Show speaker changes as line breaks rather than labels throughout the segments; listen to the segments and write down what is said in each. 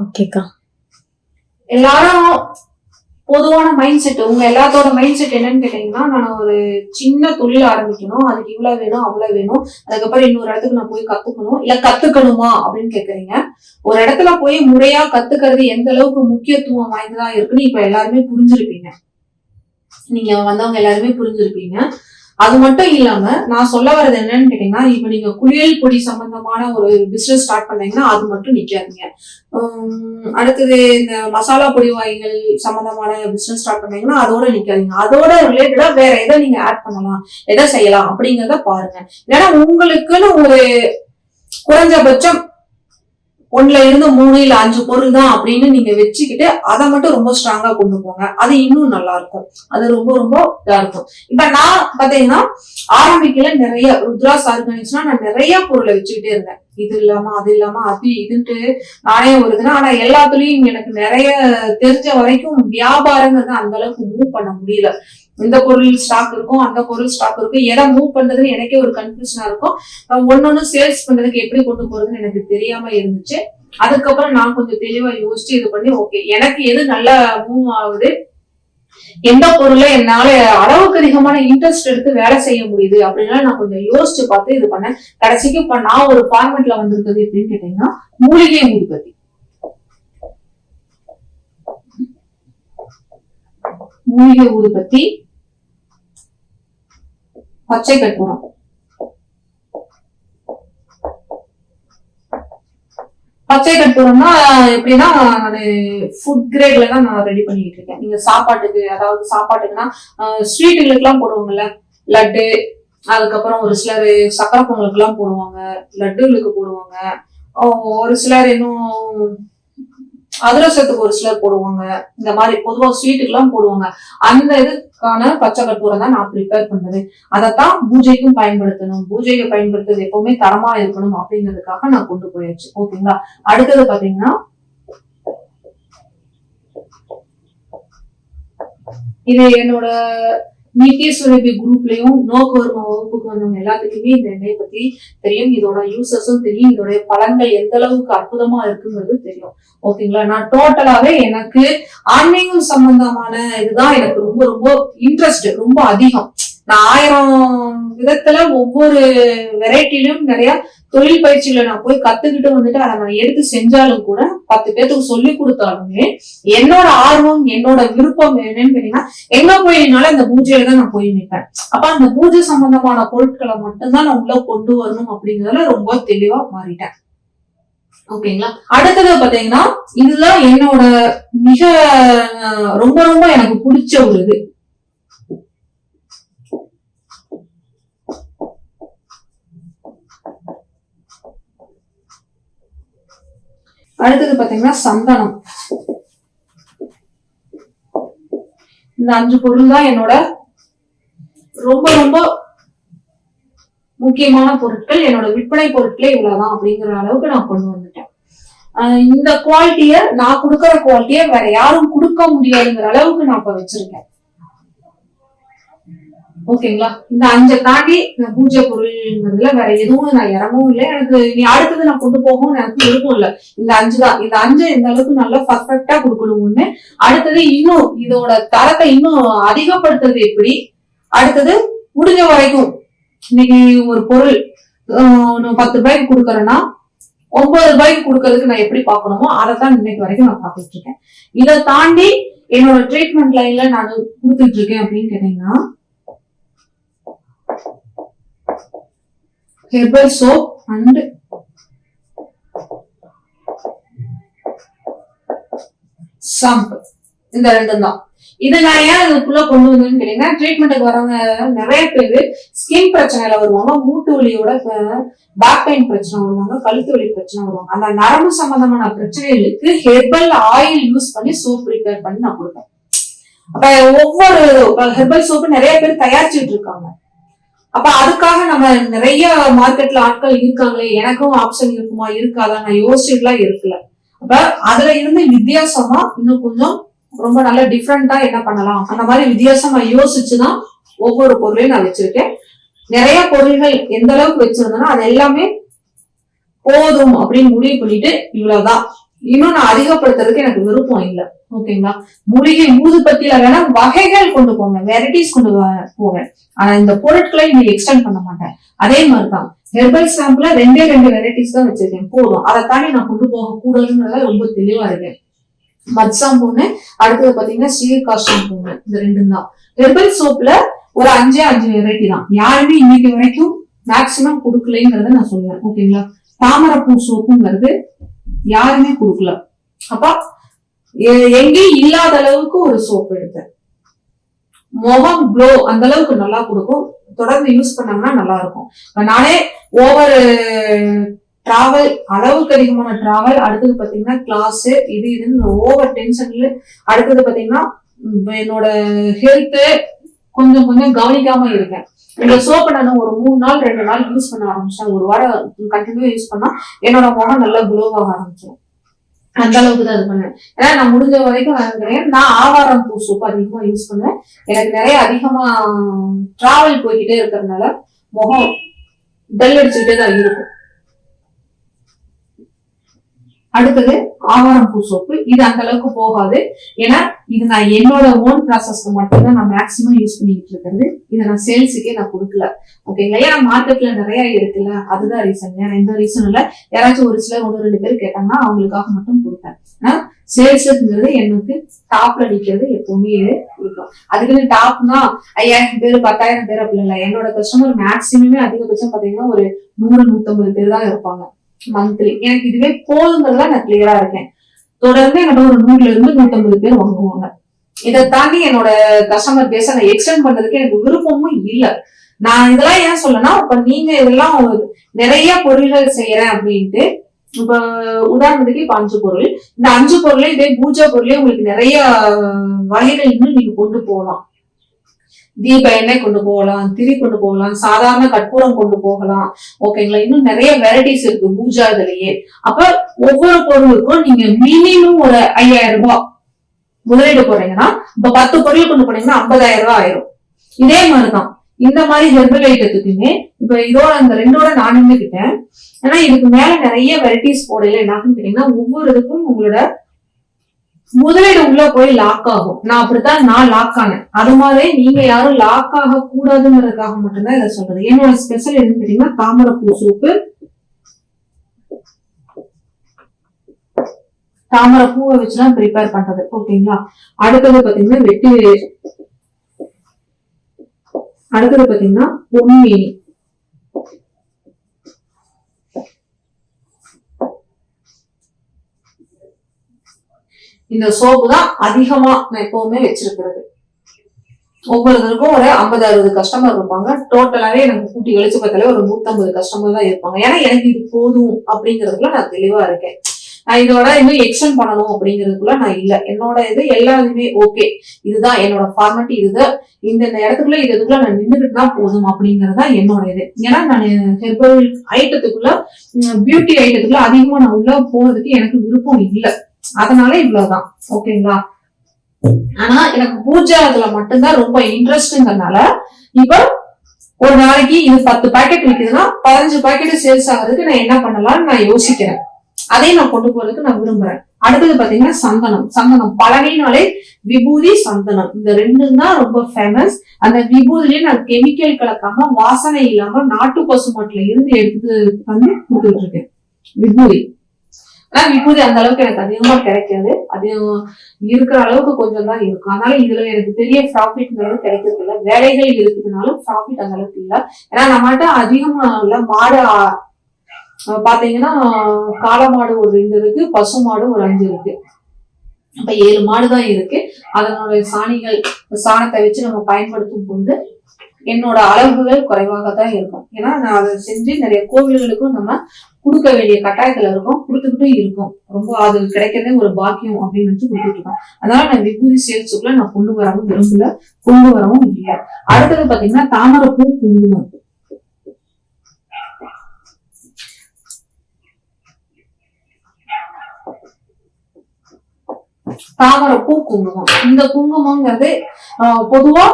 ஓகேக்கா.
எல்லாரும் பொதுவான மைண்ட் செட் உங்க எல்லாத்தோட மைண்ட் செட் என்னன்னு கேட்டீங்கன்னா நான் ஒரு சின்ன தொழில் ஆரம்பிக்கணும். அதுக்கு இவ்வளவு வேணும் அவ்வளவு வேணும். அதுக்கப்புறம் இன்னொரு இடத்துக்கு நான் போய் கத்துக்கணும். இல்ல கத்துக்கணுமா அப்படின்னு கேக்குறீங்க. ஒரு இடத்துல போய் முறையா கத்துக்கிறது எந்த அளவுக்கு முக்கியத்துவம் வாய்ந்ததா இருக்குன்னு இப்ப எல்லாருமே புரிஞ்சிருப்பீங்க. நீங்க வந்தவங்க எல்லாருமே புரிஞ்சிருப்பீங்க. அது மட்டும் இல்லாம நான் சொல்ல வர்றது என்னன்னு கேட்டீங்கன்னா இப்ப நீங்க குளியல் பொடி சம்பந்தமான ஒரு பிசினஸ் ஸ்டார்ட் பண்ணீங்கன்னா அது மட்டும் நிக்காதீங்க. அடுத்தது இந்த மசாலா பொடி வகைகள் சம்பந்தமான பிசினஸ் ஸ்டார்ட் பண்ணீங்கன்னா அதோட நிக்காதீங்க. அதோட ரிலேட்டடா வேற எதை நீங்க ஆட் பண்ணலாம் எதை செய்யலாம் அப்படிங்கிறத பாருங்க. ஏன்னா உங்களுக்குன்னு ஒரு குறைஞ்சபட்சம் ஒண்ணுல இருந்து மூணு இல்ல அஞ்சு பொருள் தான் அப்படின்னு நீங்க வச்சுக்கிட்டு அதை மட்டும் ரொம்ப ஸ்ட்ராங்கா கொண்டு போங்க. அது இன்னும் நல்லா இருக்கும். அது ரொம்ப ரொம்ப இதா இருக்கும். இப்ப நான் பாத்தீங்கன்னா ஆரம்பிக்கல நிறைய ருத்ராஸ் ஆர்கானிக்ஸ்னா நான் நிறைய பொருளை வச்சுக்கிட்டே இருந்தேன். இது இல்லாம அது இல்லாம அது இதுன்ட்டு நானே வருதுன்னா ஆனா எல்லாத்துலயும் எனக்கு நிறைய தெரிஞ்ச வரைக்கும் வியாபாரங்கிறது அந்த அளவுக்கு மூவ் பண்ண முடியல. இந்த பொருள் ஸ்டாக் இருக்கும் அந்த பொருள் ஸ்டாக் இருக்கும். எதை மூவ் பண்றதுன்னு எனக்கே ஒரு கன்ஃபியூஷனா இருக்கும். ஒன்னொன்னு சேல்ஸ் பண்றதுக்கு எப்படி கொண்டு போறதுன்னு எனக்கு தெரியாம இருந்துச்சு. அதுக்கப்புறம் நான் கொஞ்சம் தெளிவா யோசிச்சு இது பண்ணி ஓகே எனக்கு எது நல்லா மூவ் ஆகுது? எந்த பொருளை என்னால அளவுக்கு அதிகமான இன்ட்ரெஸ்ட் எடுத்து வேலை செய்ய முடியுது அப்படின்னா நான் கொஞ்சம் யோசிச்சு பார்த்து இது பண்ணேன். கடைசிக்கு இப்ப நான் ஒரு ஃபார்மேட்ல வந்திருக்கிறது எப்படின்னு கேட்டீங்கன்னா மூலிகை உற்பத்தி. மூலிகை உற்பத்தி. பச்சை கற்பூரம் பச்சை கற்பூரம்னா எப்படின்னா நான் ஃபுட் கிரேட்ல தான் நான் ரெடி பண்ணிட்டு இருக்கேன். நீங்க சாப்பாட்டுக்கு அதாவது சாப்பாட்டுக்குன்னா ஸ்வீட்டுகளுக்குலாம் போடுவாங்கல்ல லட்டு அதுக்கப்புறம் ஒரு சிலர் சக்கரை பொங்கலுக்குலாம் போடுவாங்க. லட்டுகளுக்கு போடுவாங்க. ஒரு சிலர் இன்னும் அதிரசத்துக்கு ஒரு சிலர் போடுவாங்க. இந்த மாதிரி பொதுவா ஸ்வீட்டுக்கெல்லாம் போடுவாங்க. அந்த இதுக்கான பச்சை கற்பூரம் தான் நான் ப்ரிப்பேர் பண்ணது அதைத்தான் பூஜைக்கும் பயன்படுத்தணும். பூஜைக்கு பயன்படுத்துறது எப்பவுமே தரமா இருக்கணும் அப்படிங்கிறதுக்காக நான் கொண்டு போயாச்சு. ஓகேங்களா? அடுத்தது பாத்தீங்கன்னா இது என்னோட நித்திய சுரபி குரூப்லயும் நோ கவர்ம வகுப்புக்கு வந்தவங்க எல்லாத்துக்குமே இந்த எண்ணெயை பத்தி தெரியும். இதோட யூசஸும் தெரியும். இதோட பலன்கள் எந்த அளவுக்கு அற்புதமா இருக்குங்கிறது தெரியும். ஓகேங்களா? நான் டோட்டலாவே எனக்கு ஆன்மீகம் சம்பந்தமான இதுதான் எனக்கு ரொம்ப ரொம்ப இன்ட்ரெஸ்ட் ரொம்ப அதிகம். நான் ஆயிரம் விதத்துல ஒவ்வொரு வெரைட்டிலும் நிறைய தொழில் பயிற்சிகளை நான் போய் கத்துக்கிட்டு வந்துட்டு அதை நான் எடுத்து செஞ்சாலும் கூட பத்து பேத்துக்கு சொல்லி கொடுத்தாலுமே என்னோட ஆர்வம் என்னோட விருப்பம் என்னன்னு கேட்டீங்கன்னா எங்க போய் அந்த பூஜையில தான் நான் போய் நிற்பேன் அப்ப அந்த பூஜை சம்பந்தமான பொருட்களை மட்டும்தான் நான் உள்ள கொண்டு வரணும் அப்படிங்கறதுல ரொம்ப தெளிவா மாறிட்டேன். ஓகேங்களா? அடுத்தது பாத்தீங்கன்னா இதுதான் என்னோட மிக ரொம்ப ரொம்ப எனக்கு பிடிச்ச ஒரு இது. அடுத்தது பாத்தீங்கன்னா சந்தனம். இந்த அஞ்சு பொருள் தான் என்னோட ரொம்ப ரொம்ப முக்கியமான பொருட்கள். என்னோட விற்பனை பொருட்களே இவ்வளவுதான் அப்படிங்கிற அளவுக்கு நான் கொண்டு வந்துட்டேன். இந்த குவாலிட்டிய நான் கொடுக்கற குவாலிட்டிய வேற யாரும் கொடுக்க முடியாதுங்கிற அளவுக்கு நான் இப்ப வச்சிருக்கேன். ஓகேங்களா? இந்த அஞ்சை தாண்டி நான் பூஜை பொருள்ங்கிறதுல வேற எதுவும் நான் இறங்கவும் இல்லை. எனக்கு நீ அடுத்தது நான் கொண்டு போகவும் எனக்கு இருக்கும் இல்லை. இந்த அஞ்சு தான். இந்த அஞ்சு இந்த அளவுக்கு நல்லா பர்ஃபெக்டா கொடுக்கணும் ஒண்ணு. அடுத்தது இன்னும் இதோட தரத்தை இன்னும் அதிகப்படுத்துறது எப்படி? அடுத்தது முடிஞ்ச வரைக்கும் இன்னைக்கு ஒரு பொருள் பத்து ரூபாய்க்கு கொடுக்குறேன்னா ஒன்பது ரூபாய்க்கு கொடுக்கறதுக்கு நான் எப்படி பார்க்கணுமோ அதை தான் இன்னைக்கு வரைக்கும் நான் பார்த்துட்டு இருக்கேன். இதை தாண்டி என்னோட ட்ரீட்மெண்ட் லைன்ல நான் கொடுத்துட்டு இருக்கேன் அப்படின்னு கேட்டீங்கன்னா ஹெர்பல் சோப் அண்ட் ஷாம்பு இந்த ரெண்டும் தான் இதை நான் ஏன் இதுக்குள்ள கொண்டு வந்தேன்னு கேட்டீங்கன்னா ட்ரீட்மெண்ட்டுக்கு வரவங்க நிறைய பேர் ஸ்கின் பிரச்சனையில வருவாங்க மூட்டு வலியோட பேக் பெயின் பிரச்சனை வருவாங்க கழுத்து வலி பிரச்சனை வருவாங்க. அந்த நரம்பு சம்பந்தமான பிரச்சனைகளுக்கு ஹெர்பல் ஆயில் யூஸ் பண்ணி சோப் ப்ரிப்பேர் பண்ணி நான் கொடுப்பேன். அப்ப ஒவ்வொரு ஹெர்பல் சோப்பு நிறைய பேர் தயாரிச்சுட்டு இருக்காங்க. அப்ப அதுக்காக நம்ம நிறைய மார்க்கெட்ல ஆட்கள் இருக்காங்களே எனக்கும் ஆப்ஷன் இருக்குமா இருக்காதா? நான் யோசிச்சுலாம் இருக்கல. அப்ப அதுல இருந்து வித்தியாசமா இன்னும் கொஞ்சம் ரொம்ப நல்ல டிஃப்ரெண்டா என்ன பண்ணலாம்? அந்த மாதிரி வித்தியாசமா யோசிச்சுதான் ஒவ்வொரு பொருளையும் நான் வச்சிருக்கேன். நிறைய பொருள்கள் எந்த அளவுக்கு வச்சிருந்தேன்னா அது எல்லாமே போதும் அப்படின்னு முடிவு பண்ணிட்டு இவ்வளவுதான். இன்னும் நான் அதிகப்படுத்துறதுக்கு எனக்கு விருப்பம் இல்லை. ஓகேங்களா? மூலிகை ஊதுபத்தியில வேணா வகைகள் கொண்டு போங்க வெரைட்டிஸ் கொண்டு வ- போவேன். ஆனா இந்த பொருட்களை இன்னும் எக்ஸ்டெண்ட் பண்ண மாட்டேன். அதே மாதிரிதான் ஹெர்பல் ஸ்டாம்ப்ல ரெண்டே ரெண்டு வெரைட்டிஸ் தான் வச்சிருக்கேன். போதும். அதை தாண்டி நான் கொண்டு போக கூடாதுங்கிறத ரொம்ப தெளிவா இருக்கேன். மத்சாம் ஷாம்பு அடுத்தது பாத்தீங்கன்னா ஸ்ரீகாஷ்டம் ஷாம்பு இந்த ரெண்டும் தான். ஹெர்பல் சோப்ல ஒரு அஞ்சே அஞ்சு வெரைட்டி தான். யாருமே இன்னைக்கு வரைக்கும் மேக்சிமம் கொடுக்கலைங்கிறத நான் சொல்லுவேன் ஓகேங்களா? தாமரைப்பூ சோப்புங்கிறது யாருமே கொடுக்கல. அப்பா எங்கேயும் இல்லாத அளவுக்கு ஒரு சோப் எடுத்தேன். முகம் க்ளோ அந்த அளவுக்கு நல்லா கொடுக்கும். தொடர்ந்து யூஸ் பண்ணாங்கன்னா நல்லா இருக்கும். நானே ஓவர் டிராவல் அளவுக்கு அதிகமான டிராவல் அடுத்தது பாத்தீங்கன்னா கிளாஸ் இது இதுன்னு ஓவர் டென்ஷன்ல அடுத்தது பாத்தீங்கன்னா என்னோட ஹெல்த் கொஞ்சம் கொஞ்சம் கவனிக்காம இருக்கேன். இந்த சோப்பை நான் ஒரு மூணு நாள் ரெண்டு நாள் யூஸ் பண்ண ஆரம்பிச்சேன் ஒரு வாரம் கண்டினியூ யூஸ் பண்ணா என்னோட முகம் நல்லா குளோவாக ஆரம்பிச்சிடும் அந்த அளவுக்கு தான் இது பண்ணுவேன். ஏன்னா நான் முடிஞ்ச வரைக்கும் நான் நான் ஆவாரம் பூ சோப்பு அதிகமா யூஸ் பண்ணுவேன். எனக்கு நிறைய அதிகமா டிராவல் போய்கிட்டே இருக்கிறதுனால முகம் டல் அடிச்சுக்கிட்டே தான் இருக்கும். அடுத்தது ஆவாரம் பூ சோப்பு. இது அந்த அளவுக்கு போகாது. ஏன்னா இது நான் என்னோட ஓன் ப்ராசஸ்க்கு மட்டும்தான் நான் மேக்ஸிமம் யூஸ் பண்ணிட்டு இருக்கிறது. இதை நான் சேல்ஸுக்கே நான் கொடுக்கல. ஓகேங்களா ஏன்னா மார்க்கெட்ல நிறைய இருக்குல்ல. அதுதான் ரீசன் ஏன்னா எந்த ரீசன் இல்லை. யாராச்சும் ஒரு சிலர் ஒன்று ரெண்டு பேர் கேட்டாங்கன்னா அவங்களுக்காக மட்டும் கொடுப்பேன். சேல்ஸுங்கிறது எனக்கு டாப்ல நிக்கிறது எப்பவுமே இது இருக்கும். அதுக்குன்னு டாப்னா ஐயாயிரம் பேர் பத்தாயிரம் பேர் அப்படி இல்லை. என்னோட கஸ்டமர் மேக்ஸிமமே அதிகபட்சம் பாத்தீங்கன்னா ஒரு நூறு நூத்தம்பது பேர் தான் இருப்பாங்க. மந்த்லி எனக்கு இதுவே போதுங்கிறதுல நான் கிளியரா இருக்கேன். தொடர்ந்து என்னோட ஒரு நூறுல இருந்து நூத்தம்பது பேர் வாங்குவாங்க. இதை தாண்டி என்னோட கஸ்டமர் பேஸ நான் எக்ஸ்டெண்ட் பண்றதுக்கு எனக்கு விருப்பமும் இல்லை. நான் இதெல்லாம் ஏன் சொல்லனா இப்ப நீங்க இதெல்லாம் நிறைய பொருள்கள் செய்யறேன் அப்படின்ட்டு இப்ப உதாரணத்துக்கு இப்ப அஞ்சு பொருள். இந்த அஞ்சு பொருளே இதே பூஜா பொருளே உங்களுக்கு நிறைய வகைகள் இன்னும் நீங்க கொண்டு போகலாம். தீப எண்ணெய் கொண்டு போகலாம் திரி கொண்டு போகலாம் சாதாரண கற்பூரம் கொண்டு போகலாம். ஓகேங்களா இன்னும் நிறைய வெரைட்டிஸ் இருக்கு பூஜா இதுலயே அப்ப ஒவ்வொரு பொருளுக்கும் நீங்க மினிமம் ஒரு ஐயாயிரம் ரூபாய் முதலீடு போறீங்கன்னா இப்ப பத்து பொருள் கொண்டு போனீங்கன்னா ஐம்பதாயிரம் ரூபாய் ஆயிரும். இதே மாதிரிதான். இந்த மாதிரி ஹெர்பல் ஐட்டத்துக்குமே இப்ப இதோட அந்த ரெண்டோட நான் நின்றுக்கிட்டேன் ஏன்னா இதுக்கு மேல நிறைய வெரைட்டிஸ் போடல என்னான்னு கேட்டீங்கன்னா ஒவ்வொரு இதுக்கும் உங்களோட முதலீடு உள்ள போய் லாக் ஆகும். நான் அப்படித்தான் நான் லாக் ஆனேன். அது மாதிரி நீங்க யாரும் லாக் ஆக கூடாதுங்கிறதுக்காக மட்டும்தான் இதை சொல்றது. என்னோட ஸ்பெஷல் என்னன்னு கேட்டீங்கன்னா தாமரைப்பூ சூப்பு தாமரை பூவை வச்சுதான் ப்ரிப்பேர் பண்றது. ஓகேங்களா அடுத்தது பாத்தீங்கன்னா வெட்டி அடுத்தது பாத்தீங்கன்னா பொன்மீன். இந்த சோப்பு தான் அதிகமா நான் எப்பவுமே வச்சிருக்கிறது. ஒவ்வொருத்தருக்கும் ஒரு ஐம்பது அறுபது கஸ்டமர் இருப்பாங்க. டோட்டலாவே எனக்கு கூட்டி கழிச்சு பார்த்தாலே ஒரு நூத்தம்பது கஸ்டமர் தான் இருப்பாங்க. ஏன்னா எனக்கு இது போதும் அப்படிங்கறதுக்குள்ள நான் தெளிவா இருக்கேன். நான் இதோட இன்னும் எக்ஸ்டெண்ட் பண்ணணும் அப்படிங்கிறதுக்குள்ள நான் இல்ல. என்னோட இது எல்லாருமே ஓகே இதுதான் என்னோட ஃபார்மேட் இதுதான் இந்த இந்த இடத்துக்குள்ள இது இதுக்குள்ள நான் நின்றுக்கிட்டு தான் போதும் அப்படிங்கிறது தான் என்னோட இது. ஏன்னா நான் ஹெர்பல் ஐட்டத்துக்குள்ள பியூட்டி ஐட்டத்துக்குள்ள அதிகமா நான் உள்ள போறதுக்கு எனக்கு விருப்பம் இல்லை. அதனால இவ்வளவுதான். ஓகேங்களா? ஆனா எனக்கு பூஜை அதுல மட்டும்தான் ரொம்ப இன்ட்ரெஸ்ட்ங்கிறதுனால இப்ப ஒரு நாளைக்கு இது பத்து பாக்கெட் விற்குதுன்னா பதினஞ்சு பாக்கெட் சேல்ஸ் ஆகுறதுக்கு நான் என்ன பண்ணலாம்னு நான் யோசிக்கிறேன். அதையும் நான் கொண்டு போறதுக்கு நான் விரும்புறேன். அடுத்தது பாத்தீங்கன்னா சந்தனம். சந்தனம். பழனினாலே விபூதி சந்தனம். இந்த ரெண்டும் தான் ரொம்ப ஃபேமஸ் அந்த விபூதிலேயே நான் கெமிக்கல் கலக்காம வாசனை இல்லாம நாட்டு பசுமாட்டுல இருந்து எடுத்து வந்து கொடுத்துட்டு இருக்கேன். விபூதி. ஆனா இப்போது அந்த அளவுக்கு எனக்கு அதிகமா கிடைக்காது. அது இருக்கிற அளவுக்கு கொஞ்சம் தான் இருக்கும். அதனால இதுல எனக்கு பெரிய ப்ராஃபிட்ங்கிறது கிடைக்கிறது இல்லை வேலைகள் இருக்குதுனாலும் ப்ராஃபிட் அந்த அளவுக்கு இல்லை. ஏன்னா நம்மகிட்ட அதிகமா இல்ல மாடு பாத்தீங்கன்னா காளை மாடு ஒரு ரெண்டு இருக்கு பசு மாடு ஒரு அஞ்சு இருக்கு. இப்ப ஏழு மாடு தான் இருக்கு. அதனுடைய சாணிகள் சாணத்தை வச்சு நம்ம பயன்படுத்தும் போது என்னோட அளவுகள் குறைவாக தான் இருக்கும். ஏன்னா நான் அதை செஞ்சு நிறைய கோவில்களுக்கும் நம்ம கொடுக்க வேண்டிய கட்டாயத்துல இருக்கும். கொடுத்துக்கிட்டும் இருக்கும். ரொம்ப அது கிடைக்கிறதே ஒரு பாக்கியம் அப்படின்னு வச்சு கொடுத்துட்டு இருக்கோம் அதனால நான் விபூதி சேல்ஸுக்குள்ள நான் கொண்டு வரவும் விரும்பல. கொண்டு வரவும் இல்லை. அடுத்தது பாத்தீங்கன்னா தாமரைப்பூ குங்குமம். தாமரைப்பூ குங்குமம். இந்த குங்குமங்கிறது ஆஹ், பொதுவா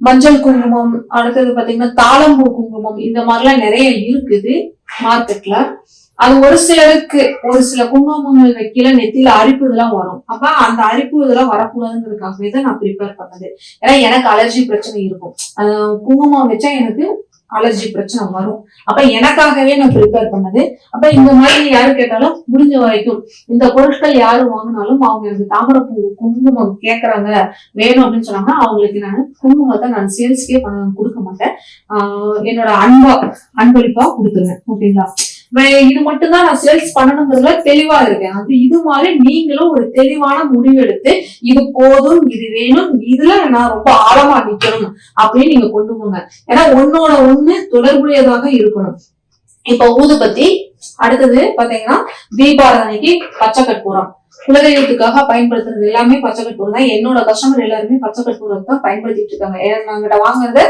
மஞ்சள் குங்குமம் அடுத்தது பாத்தீங்கன்னா தாளம்பூ குங்குமம் இந்த மாதிரிலாம் நிறைய இருக்குது மார்க்கெட்ல அது ஒரு சிலருக்கு ஒரு சில குங்குமங்கள் வைக்கல நெத்தியில அரிப்பு இதெல்லாம் வரும். அப்ப அந்த அரிப்பு இதெல்லாம் வரக்கூடாதுங்கிறதுக்காகவே தான் நான் ப்ரிப்பேர் பண்ணது. ஏன்னா எனக்கு அலர்ஜி பிரச்சனை இருக்கும். குங்குமம் வச்சா எனக்கு அலர்ஜி பிரச்சனை வரும். அப்ப எனக்காகவே நான் ப்ரிப்பேர் பண்ணது. அப்ப இந்த மாதிரி யாரு கேட்டாலும் முடிஞ்ச வரைக்கும் இந்த பொருட்கள் யாரு வாங்கினாலும் அவங்க எனக்கு தாமரைப்பூ குங்குமம் கேட்கறாங்க வேணும் அப்படின்னு சொன்னாங்கன்னா அவங்களுக்கு நான் குங்குமத்தை நான் சேல்ஸ்க்கே பண்ண கொடுக்க மாட்டேன். ஆஹ் என்னோட அன்பா அன்பளிப்பா கொடுத்துருவேன். ஓகேங்களா இது மட்டும்தான் நான் சேல்ஸ் பண்ணணுங்கிறதுல தெளிவா இருக்கேன். அது இது மாதிரி நீங்களும் ஒரு தெளிவான முடிவு எடுத்து இது போதும் இது வேணும் இதுல நான் ரொம்ப ஆழமா நிக்கணும் அப்படின்னு நீங்க கொண்டு போங்க. ஏன்னா ஒன்னோட ஒண்ணு தொடர்புடையதாக இருக்கணும். இப்ப ஊதுபத்தி அடுத்தது பாத்தீங்கன்னா தீபாராதனைக்கு பச்சை கற்பூரம் குலதெய்வத்துக்காக பயன்படுத்துறது எல்லாமே பச்சை கற்பூரம் தான். என்னோட கஸ்டமர் எல்லாருமே பச்சை கற்பூரம் தான் பயன்படுத்திட்டு இருக்காங்க. ஏன்னா நாங்கிட்ட வாங்குறத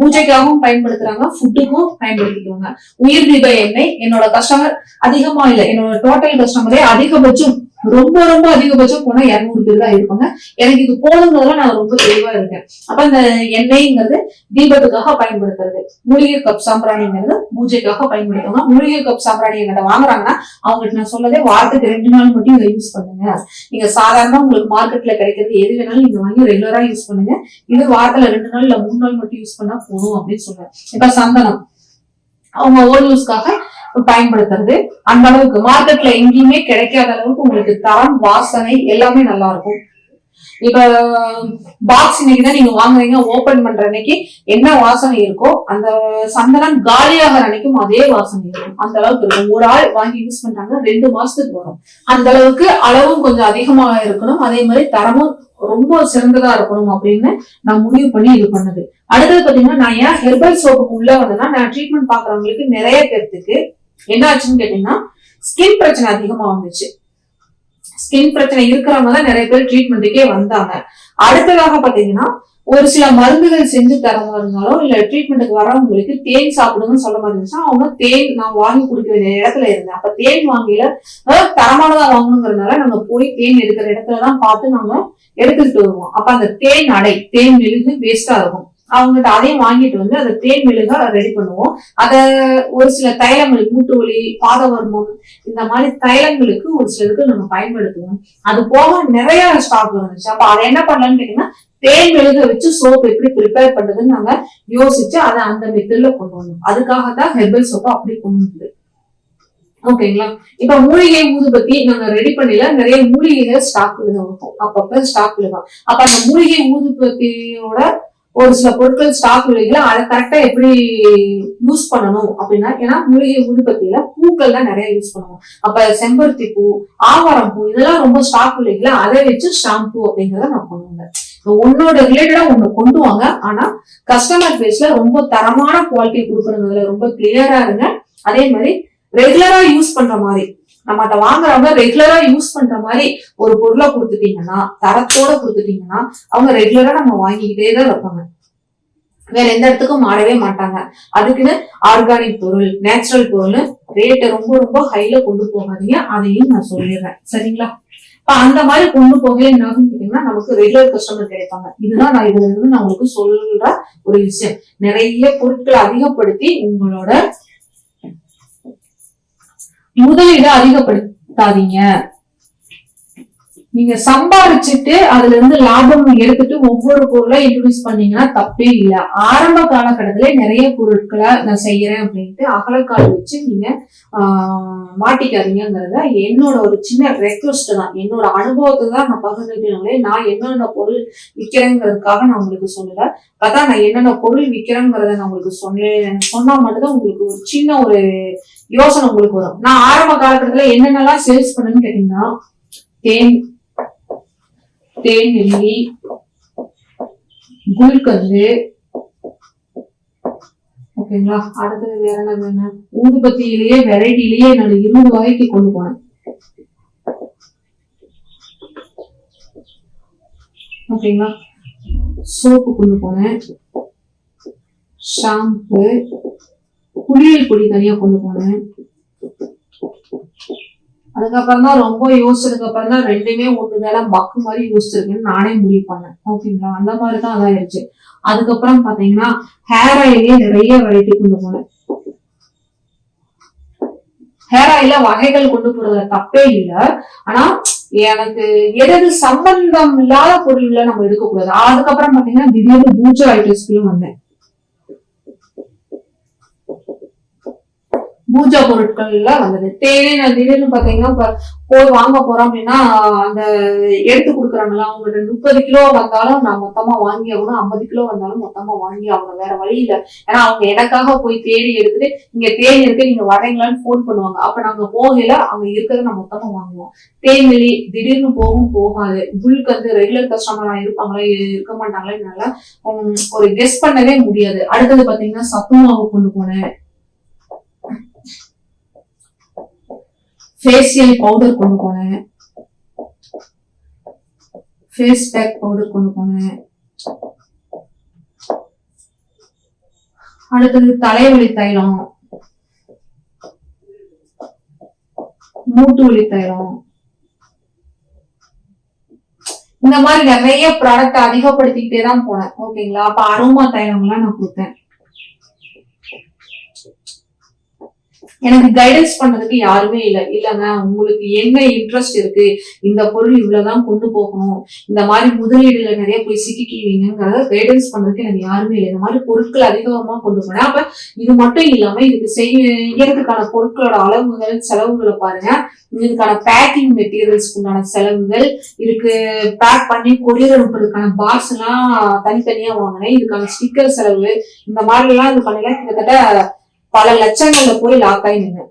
பூஜைக்காகவும் பயன்படுத்துறாங்க ஃபுட்டுக்கும் பயன்படுத்திக்குவாங்க. உயிர் தீப எண்ணெய் என்னோட கஸ்டமர் அதிகமா இல்லை. என்னோட டோட்டல் கஸ்டமரே அதிகபட்சம் ரொம்ப ரொம்ப அதிகபட்சம் போனா இருநூறு பேர் தான் இருப்பாங்க. எனக்கு இது போதுங்கிறதுல நான் ரொம்ப தெளிவா இருக்கேன். அப்ப அந்த எண்ணெய்ங்கிறது தீபத்துக்காக பயன்படுத்துறது. மூலிகை கப் சாம்பிராணிங்கிறது பூஜைக்காக பயன்படுத்துவாங்க. மூலிகை கப் சாம்பிராணி என்கிட்ட வாங்குறாங்கன்னா அவங்ககிட்ட நான் சொல்லதே வாரத்துக்கு ரெண்டு நாள் மட்டும் இதை யூஸ் பண்ணுங்க. நீங்க சாதாரணமா உங்களுக்கு மார்க்கெட்ல கிடைக்கிறது எது வேணாலும் நீங்க வாங்கி ரெகுலரா யூஸ் பண்ணுங்க. இது வாரத்துல ரெண்டு நாள் இல்ல மூணு நாள் மட்டும் யூஸ் பண்ணா போதும் அப்படின்னு சொல்றேன். இப்ப சந்தனம். அவங்க ஓன் யூஸ்க்காக பயன்படுத்துறது. அந்த அளவுக்கு மார்க்கெட்ல எங்கேயுமே கிடைக்காத அளவுக்கு உங்களுக்கு தரம் வாசனை எல்லாமே நல்லா இருக்கும். இப்ப பாக்ஸ் இன்னைக்கு தான் நீங்க வாங்குறீங்க ஓபன் பண்ற அன்னைக்கு என்ன வாசனை இருக்கோ அந்த சந்தனம் காலியாகிற அன்னைக்கும் அதே வாசனை இருக்கும். அந்த அளவுக்கு இருக்கும். ஒரு ஆள் வாங்கி யூஸ் பண்றாங்க ரெண்டு மாசத்துக்கு வரும். அந்த அளவுக்கு அளவும் கொஞ்சம் அதிகமாக இருக்கணும். அதே மாதிரி தரமும் ரொம்ப சிறந்ததா இருக்கணும் அப்படின்னு நான் முடிவு பண்ணி இது பண்ணது. அடுத்தது பாத்தீங்கன்னா நான் ஏன் ஹெர்பல் சோப்புக்கு உள்ள வந்தேன்னா நான் ட்ரீட்மெண்ட் பாக்குறவங்களுக்கு நிறைய பேர்த்துக்கு என்ன ஆச்சுன்னு கேட்டீங்கன்னா ஸ்கின் பிரச்சனை அதிகமா வந்துச்சு. ஸ்கின் பிரச்சனை இருக்கிறவங்க தான் நிறைய பேர் ட்ரீட்மெண்ட்டுக்கே வந்தாங்க. அடுத்ததாக பாத்தீங்கன்னா ஒரு சில மருந்துகள் செஞ்சு தரமா இருந்தாலும் இல்ல ட்ரீட்மெண்ட்டுக்கு வரவங்களுக்கு தேன் சாப்பிடுங்கன்னு சொல்ல மாதிரி இருந்துச்சுன்னா அவங்க தேன் நான் வாங்கி குடிக்க வேண்டிய இடத்துல இருந்தேன். அப்ப தேன் வாங்கில தரமானதா வாங்கணுங்கிறதுனால நாங்க போய் தேன் எடுக்கிற இடத்துலதான் பார்த்து நாங்க எடுத்துக்கிட்டு வருவோம். அப்ப அந்த தேன் அடை தேன் மெழுகு வேஸ்டா இருக்கும். அவங்ககிட்ட அதையும் வாங்கிட்டு வந்து அந்த தேன் மெழுகா ரெடி பண்ணுவோம். அத ஒரு சில தைலங்கள் மூட்டு வலி பாதவர்மம் இந்த மாதிரி தைலங்களுக்கு ஒரு சிலருக்கு நம்ம பயன்படுத்துவோம். அது போக நிறைய ஸ்டாக் இருந்துச்சு அப்ப அதை என்ன பண்ணலாம்னு கேட்டீங்கன்னா தேன் மெழுக வச்சு சோப் எப்படி ப்ரிப்பேர் பண்றதுன்னு நாங்க யோசிச்சு அதை அந்த மெத்தட்ல கொண்டு வந்தோம். அதுக்காக தான் ஹெர்பல் சோப்பை அப்படி கொண்டு வந்தது. ஓகேங்களா இப்ப மூலிகை ஊதுபத்தி நாங்க ரெடி பண்ணல. நிறைய மூலிகைகள் ஸ்டாக்ல தான் இருக்கும். அப்பப்ப ஸ்டாக்ல தான். அப்ப அந்த மூலிகை ஊதுபத்தியோட ஒரு சில பொருட்கள் ஸ்டாக் இல்லைங்களா அதை கரெக்டா எப்படி யூஸ் பண்ணணும் அப்படின்னா ஏன்னா மூலிகை ஊதுபத்தியில பூக்கள் தான் நிறைய யூஸ் பண்ணுவோம். அப்ப செம்பருத்தி பூ ஆவாரம் பூ இதெல்லாம் ரொம்ப ஸ்டாக் இல்லைங்களா அதை வச்சு ஷாம்பு அப்படிங்கிறத நான் பண்ணுவேன் உன்னோட ரிலேட்டடா ஒண்ணு கொண்டு வாங்க. ஆனா கஸ்டமர் பேஸ்ல ரொம்ப தரமான குவாலிட்டி கொடுக்கணுங்கிறதுல ரொம்ப கிளியரா இருங்க. அதே மாதிரி ரெகுலரா யூஸ் பண்ற மாதிரி நம்மகிட்ட வாங்குறவங்க ரெகுலரா யூஸ் பண்ற மாதிரி ஒரு பொருளை கொடுத்துட்டீங்கன்னா தரத்தோட கொடுத்துட்டீங்கன்னா அவங்க ரெகுலரா நம்ம வாங்கிக்கிட்டே தான் இருப்பாங்க. வேற எந்த இடத்துக்கும் மாறவே மாட்டாங்க. அதுக்குன்னு ஆர்கானிக் பொருள் நேச்சுரல் பொருள் ரேட்டை ரொம்ப ரொம்ப ஹைல கொண்டு போகாதீங்க. அதையும் நான் சொல்லிடுறேன். சரிங்களா? இப்ப அந்த மாதிரி கொண்டு போகல என்ன கேட்டீங்கன்னா நமக்கு ரெகுலர் கஸ்டமர் கிடைப்பாங்க. இதுதான் நான் இதுல இருந்து நான் உங்களுக்கு சொல்ற ஒரு விஷயம். நிறைய பொருட்களை அதிகப்படுத்தி உங்களோட முதலீடு அதிகப்படுத்தாதீங்க. நீங்க சம்பாரிச்சுட்டு அதுல இருந்து லாபம் எடுத்துட்டு ஒவ்வொரு பொருளா இன்ட்ரடியூஸ் பண்ணீங்கன்னா தப்பே இல்லை. ஆரம்ப காலகட்டத்துல நிறைய பொருட்களை நான் செய்யறேன் அப்படின்ட்டு அகலக்கால் வச்சு நீங்க ஆஹ் மாட்டிக்காதீங்கிறத என்னோட ஒரு சின்ன ரெக்வஸ்ட் தான். என்னோட அனுபவத்தை தான் நான் பகிர்ந்துக்கிறேன் நான் என்னென்ன பொருள் விற்கிறேங்கிறதுக்காக நான் உங்களுக்கு சொல்லல. அதான் நான் என்னென்ன பொருள் விற்கிறேங்கிறத நான் உங்களுக்கு சொன்னேன். சொன்னா மட்டும்தான் உங்களுக்கு ஒரு சின்ன ஒரு யோசனை உங்களுக்கு வரும். நான் ஆரம்ப காலகட்டத்துல என்னென்னலாம் சேல்ஸ் பண்ணுன்னு கேட்டீங்கன்னா தேன் தேன் குல்கந்து ஓகேங்களா அடுத்தது வேற என்ன? வேணும் ஊதுபத்தியிலேயே வெரைட்டிலேயே நான் இருபது வகைக்கு கொண்டு போனேன். ஓகேங்களா சோப்பு கொண்டு போனேன். ஷாம்பு குளியல் பொடி தனியா கொண்டு போனேன். அதுக்கப்புறம் தான் ரொம்ப யோசிச்சதுக்கு அப்புறம் தான் ரெண்டுமே வேலை மக்கு மாதிரி யோசிச்சிருக்குன்னு நானே முடிவு பண்ணேன். ஓகேங்களா? அந்த மாதிரி தான் அதாயிருச்சு அதுக்கப்புறம் பாத்தீங்கன்னா ஹேர் ஆயிலே நிறைய வெரைட்டி கொண்டு போனேன். ஹேர் ஆயில வகைகள் கொண்டு போறதுல தப்பே இல்ல. ஆனா எனக்கு எது எது சம்பந்தம் இல்லாத பொருள்களை நம்ம எடுக்கக்கூடாது. அதுக்கப்புறம் பாத்தீங்கன்னா திடீர்னு பூஜா ஐட்டம்ஸ்க்குள்ள வந்தேன். பூஜா பொருட்கள்ல வந்தது. தேனே நான் திடீர்னு பாத்தீங்கன்னா இப்ப போய் வாங்க போறோம் அப்படின்னா அந்த எடுத்து கொடுக்குறாங்களா அவங்கள்ட்ட முப்பது கிலோ வந்தாலும் நான் மொத்தமா வாங்கி ஆகணும். ஐம்பது கிலோ வந்தாலும் மொத்தமா வாங்கி ஆகணும். வேற வழி இல்லை. ஏன்னா அவங்க எனக்காக போய் தேடி எடுத்துட்டு இங்க தேடி இருக்கு நீங்க வரீங்களான்னு ஃபோன் பண்ணுவாங்க. அப்ப நாங்க போகல அங்க இருக்கிறத நான் மொத்தமா வாங்குவோம். தேன்வெளி திடீர்னு போகும் போகாது. புல்க்கு வந்து ரெகுலர் கஸ்டமரா இருப்பாங்களா இருக்க மாட்டாங்களா என்னால ஒரு கெஸ் பண்ணவே முடியாது. அடுத்தது பாத்தீங்கன்னா சத்துமாவு கொண்டு போனேன். ஃபேஷியல் பவுடர் கொண்டு போனேன் ஃபேஸ் பேக் பவுடர் கொண்டு போனேன் அடுத்தது தலைவலி தைலம். மூட்டு வலி தைலம். இந்த மாதிரி நிறைய ப்ராடக்ட் அதிகப்படுத்திக்கிட்டே தான் போனேன். ஓகேங்களா அப்ப அரோமா தைலம்லாம் நான் கொடுத்தேன். எனக்கு கைடன்ஸ் பண்ணதுக்கு யாருமே இல்லை. இல்லைங்க உங்களுக்கு என்ன இன்ட்ரெஸ்ட் இருக்கு? இந்த பொருள் இவ்வளவுதான் கொண்டு போகணும். இந்த மாதிரி முதலீடுல நிறைய போய் சிக்கிக்குவீங்கிறத கைடன்ஸ் பண்ணதுக்கு எனக்கு யாருமே இல்லை. இந்த மாதிரி பொருட்கள் அதிகமா கொண்டு போனேன் அப்ப இது மட்டும் இல்லாம இதுக்கு செய்யறதுக்கான பொருட்களோட அளவுகள் செலவுகளை பாருங்க. இதுக்கான பேக்கிங் மெட்டீரியல்ஸ்க்கு உண்டான செலவுகள் இதுக்கு பேக் பண்ணி கொரியர் அனுப்புறதுக்கான பாக்ஸ் எல்லாம் தனித்தனியா வாங்கினேன். இதுக்கான ஸ்டிக்கர் செலவு இந்த மாதிரி எல்லாம் இது பண்ணல கிட்டத்தட்ட பல லட்சங்கள்ல போய் லாக் ஆகி நின்னேன்.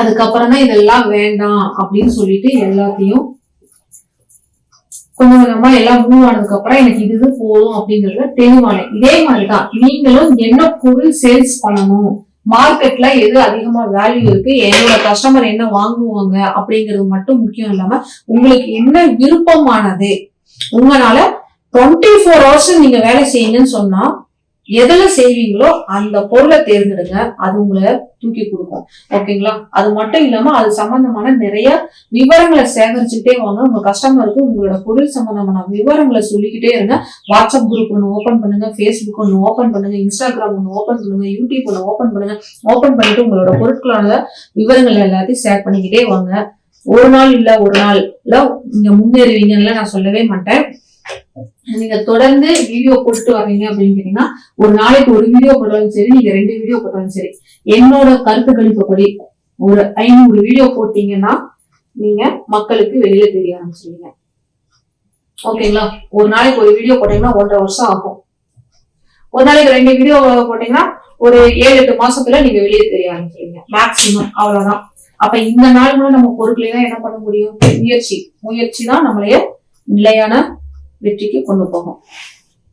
அதுக்கப்புறம் தான் இதெல்லாம் வேண்டாம் அப்படின்னு சொல்லிட்டு எல்லாத்தையும் கொஞ்சம் கொஞ்சமா எல்லாம் மூவ் ஆனதுக்கு அப்புறம் எனக்கு இது போதும் அப்படிங்கறத தெளிவானேன் இதே மாதிரிதான் நீங்களும் என்ன பொருள் சேல்ஸ் பண்ணணும்? மார்க்கெட்ல எது அதிகமா வேல்யூ இருக்கு? என்னோட கஸ்டமர் என்ன வாங்குவாங்க? அப்படிங்கிறது மட்டும் முக்கியம் இல்லாம உங்களுக்கு என்ன விருப்பமானது? உங்களால டுவெண்ட்டி ஃபோர் ஹவர்ஸ் நீங்க வேலை செய்யுங்கன்னு சொன்னா எதுல செய்வீங்களோ அந்த பொருளை தேர்ந்தெடுங்க. அது உங்களை தூக்கி கொடுக்கும். ஓகேங்களா? அது மட்டும் இல்லாம அது சம்பந்தமான நிறைய விவரங்களை சேகரிச்சுக்கிட்டே வாங்க. உங்க கஸ்டமருக்கு உங்களோட பொருள் சம்பந்தமான விவரங்களை சொல்லிக்கிட்டே இருங்க. வாட்ஸ்அப் குரூப் ஒன்று ஓப்பன் பண்ணுங்க. ஃபேஸ்புக் ஒன்று ஓப்பன் பண்ணுங்க. இன்ஸ்டாகிராம் ஒன்று ஓப்பன் பண்ணுங்க. யூடியூப் ஒன்று ஓப்பன் பண்ணுங்க. ஓப்பன் பண்ணிட்டு உங்களோட பொருட்களான விவரங்கள் எல்லாத்தையும் ஷேர் பண்ணிக்கிட்டே வாங்க. ஒரு நாள் இல்ல ஒரு நாள். இல்ல நீங்க முன்னேறுவீங்கன்னு நான் சொல்லவே மாட்டேன். நீங்க தொடர்ந்து வீடியோ போட்டுட்டு வர்றீங்க அப்படின்னு கேட்டீங்கன்னா ஒரு நாளைக்கு ஒரு வீடியோ போட்டாலும் சரி நீங்க ரெண்டு வீடியோ போட்டாலும் சரி என்னோட கருத்து கணிப்புப்படி ஒரு ஐநூறு வீடியோ போட்டீங்கன்னா நீங்க மக்களுக்கு வெளியில தெரிய ஆரம்பிச்சிருவீங்க. ஓகேங்களா ஒரு நாளைக்கு ஒரு வீடியோ போட்டீங்கன்னா ஒன்றரை வருஷம் ஆகும். ஒரு நாளைக்கு ரெண்டு வீடியோ போட்டீங்கன்னா ஒரு ஏழு எட்டு மாசத்துல நீங்க வெளியே தெரிய ஆரம்பிச்சிருவீங்க. மேக்சிமம் அவ்வளவுதான். அப்ப இந்த நாள் கூட நம்ம பொருட்களை என்ன பண்ண முடியும்? முயற்சி. முயற்சி தான் நம்மளைய நிலையான வெற்றிக்கு கொண்டு போகும்.